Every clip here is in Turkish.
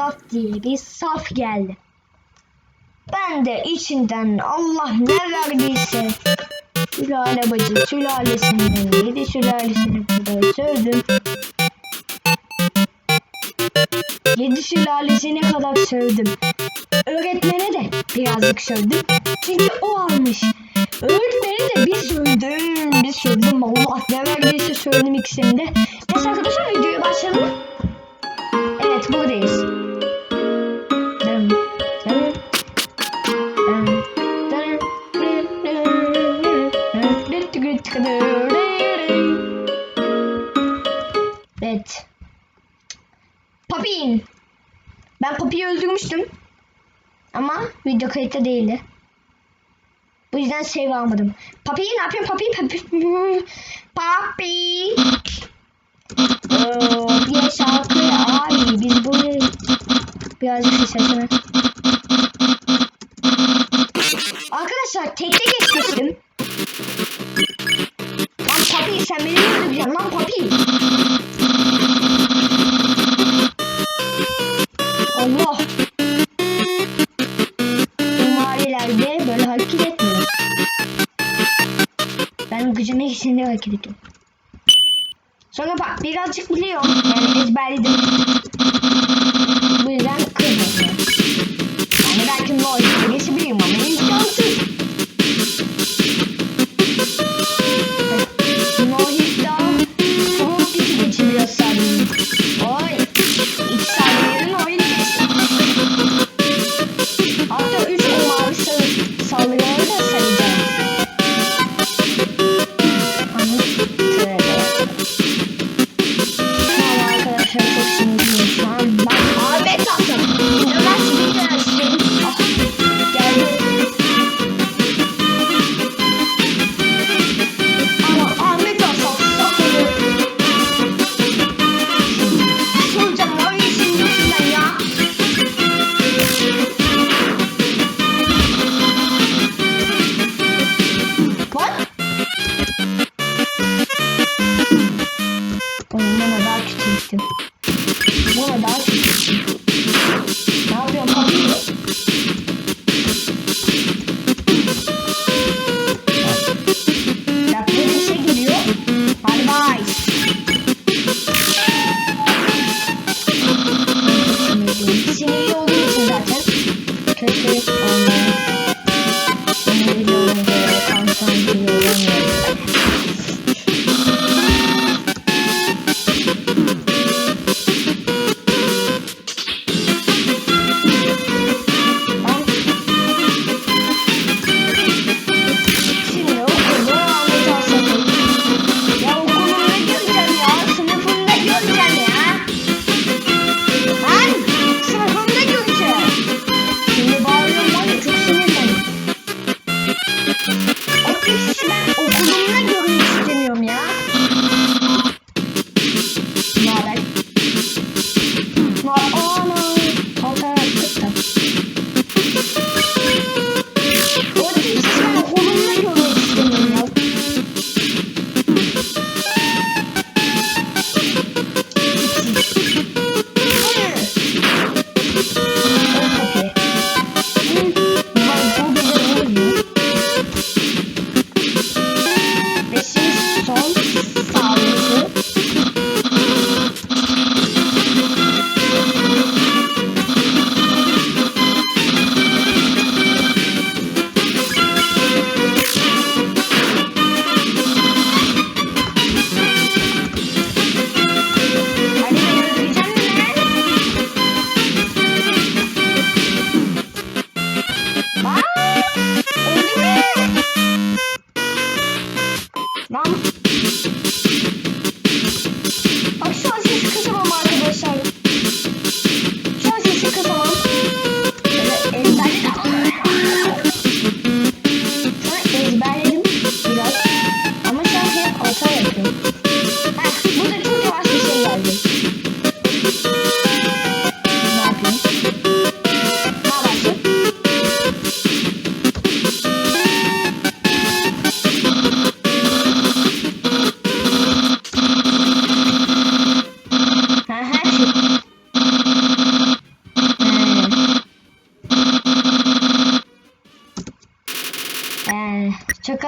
saf diye bir saf geldi. Ben de içinden Allah ne verdiyse sülale bacı sülalesinden yedi sülalesine kadar sövdüm. Yedi sülalesine kadar sövdüm. Öğretmene de birazcık sövdüm. Çünkü o almış. Öğretmene de bir sövdüm. Bir sövdüm. Allah ne verdiyse sövdüm ikisini de. Neyse arkadaşlar videoya başlayalım. Evet buradayız. Evet. Papin. Ben Papi'yi öldürmüştüm. Ama video kayıtta değildi. Bu yüzden save almadım. Papi ne yapıyorsun Papi? Papi. Papi. Ee, şarkı abi biz buraya birazcık ses açalım. Arkadaşlar tekte geçmiştim. Lan Papi sen beni mi öldüreceksin lan Papi? Ben gücüme geçtiğinde hareket ediyorum. Sonra bak birazcık biliyorum. Yani ezberledim. Bu yüzden kızmadım. Yani belki olur geçebilirim ama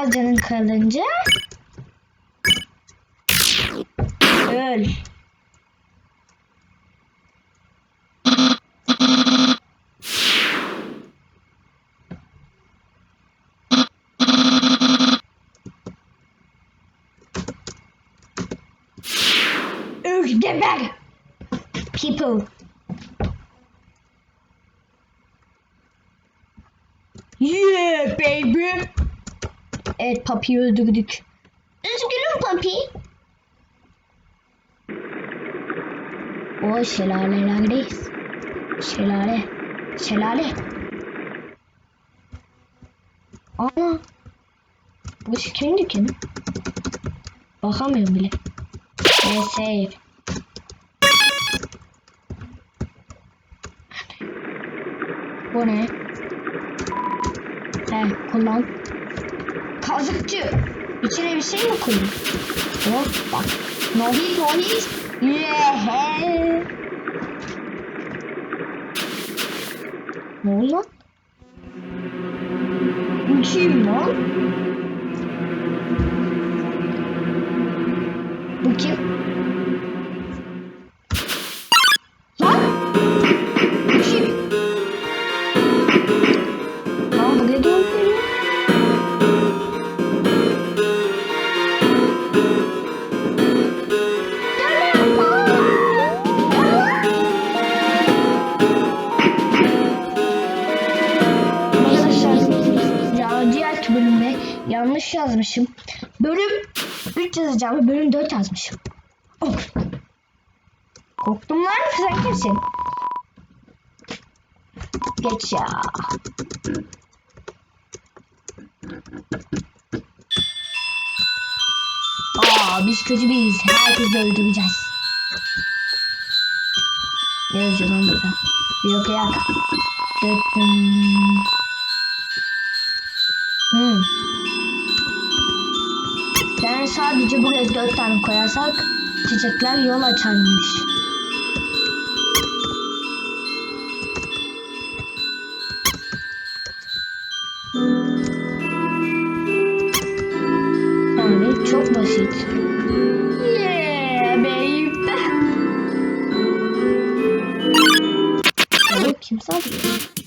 Biraz canın kalınca öl. Öl geber. People. Yeah baby. Evet Papi'yi öldürdük. Üzgünüm Papi. O şelalelerdeyiz. Şelale. Şelale. Ana. Bu kimin dükkanı? Bakamıyorum bile. Save. Bu ne? He kullan. Kazıkçı. İçine bir şey mi koyayım? Hop bak. No hit no. Yeah. Ne lan? Bu kim lan? Bu kim? Bölümde yanlış yazmışım. Bölüm 3 yazacağım bölüm 4 yazmışım. Oh. Korktum lan sen kimsin? Geç ya. Aa biz kötü biriz. Herkesi öldüreceğiz. Ne yazıyor lan burada? Yok ya. Hmm. Yani sadece buraya dört tane koyarsak çiçekler yol açarmış. Çok basit. Yeah baby. Evet, kim sallıyor?